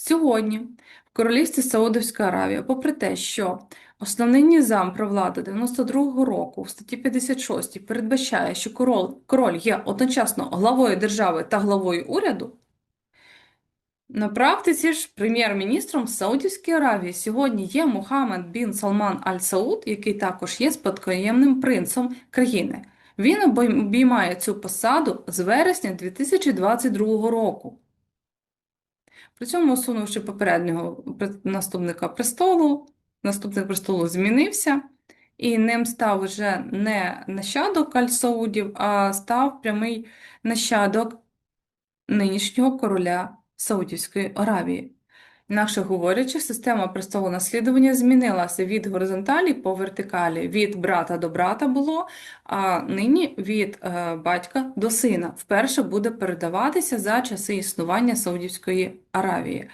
Сьогодні в Королівстві Саудовська Аравія, попри те, що основний нізам про владу 92-го року в статті 56 передбачає, що король, король є одночасно главою держави та главою уряду, на практиці ж прем'єр-міністром Саудівської Аравії сьогодні є Мухаммед бін Салман Аль Сауд, який також є спадкоємним принцем країни. Він обіймає цю посаду з вересня 2022 року. При цьому усунувши попереднього наступника престолу, наступник престолу змінився, і ним став вже не нащадок Аль-Саудів, а став прямий нащадок нинішнього короля Саудівської Аравії. Інакше говорячи, система престолонаслідування змінилася від горизонталі по вертикалі, від брата до брата було, а нині від е, батька до сина. Вперше буде передаватися за часи існування Саудівської Аравії.